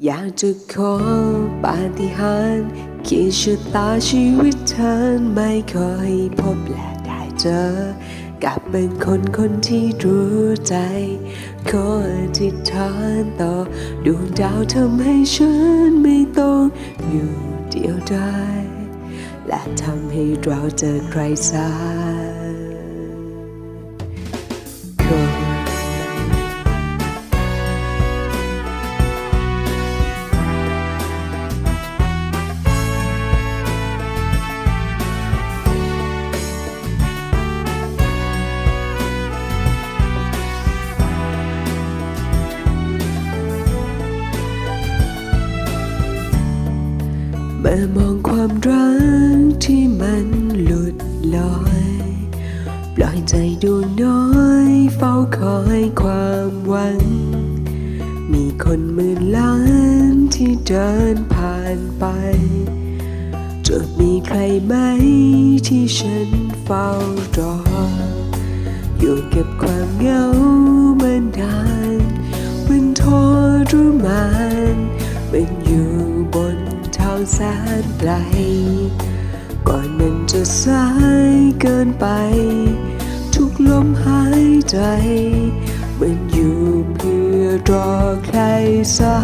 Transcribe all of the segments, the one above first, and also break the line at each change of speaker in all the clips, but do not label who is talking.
อยากจะขอปาฏิหาริย์ขีดชะตาชีวิตเธอไม่เคยพบและได้เจอ กับเป็นคนคนที่รู้ใจ ขออธิษฐานต่อดวงดาวทำให้ฉันไม่ต้องอยู่เดียวดายและทำให้เราเจอใครสัก เมื่อมองความรักที่มันหลุดลอย ปล่อยใจดวงน้อยเฝ้าคอยความหวัง มีคนหมื่นล้านที่เดินผ่านไปจะมีใครไหมที่ฉันเฝ้ารอ อยู่เก็บความเหงามานาน แสนไกล ก่อนมันจะสายเกินไป ทุกลมหายใจ มันอยู่เพื่อรอใครสั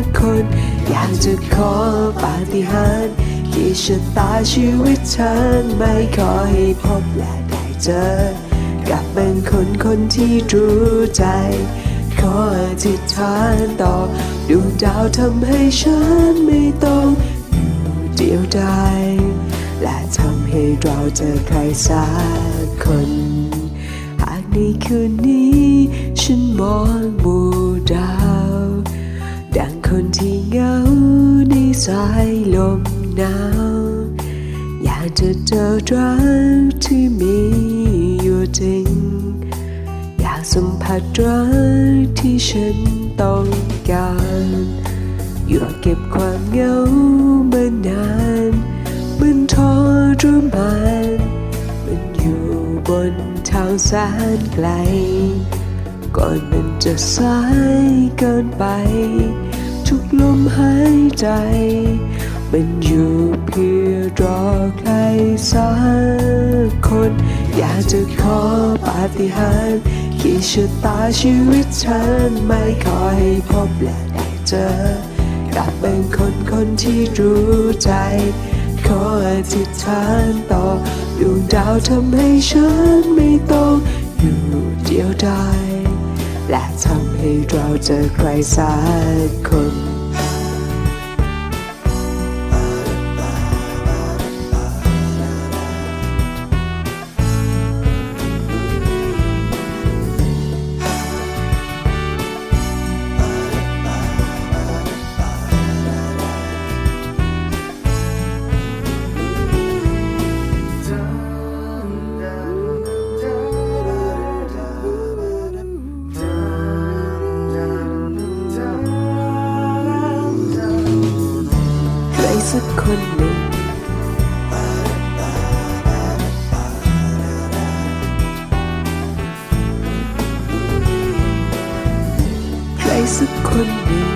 กคน อยากจะขอปาฏิหาริย์ที่ชะตาชีวิตฉันไม่ขอให้พบและได้เจอ กับเป็นคนคนที่รู้ใจ ขออธิษฐานต่อดวงดาวทำให้ฉันไม่ต้องอยู่เดียวดายและทำให้เราเจอใครสักคนหากในคืนนี้ ฉันมองหมู่ดาว ดังคนที่เหงาในสายลมหนาวอยากจะเจอรักที่มีอยู่จริง สัมผัสรักที่ฉันต้องการอยู่เก็บความเหงามานานมันทรมานมันอยู่บนทางแสนไกล ก่อนมันจะสายเกินไป ทุกลมหายใจ มันอยู่เพื่อรอใครสักคน อยากจะขอปาฏิหาริย์ขีดชะตาชีวิตฉันไม่ขอให้พบและได้เจอกับเป็นคนคนที่รู้ใจ ขออธิษฐานต่อดวงดาวทำให้ฉันไม่ต้องอยู่เดียวดายและทำให้เราเจอใครสักคน สักคนหนึ่ง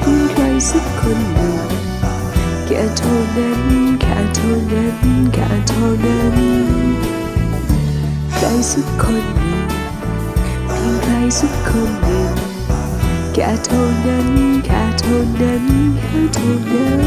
เพียงใครสักคนหนึ่งแค่เท่านั้นแค่เท่านั้นแค่เท่านั้นใครสักคนหนึ่งเพียงใครสักคนหนึ่งแค่เท่านั้นแค่เท่านั้นแค่เท่านั้น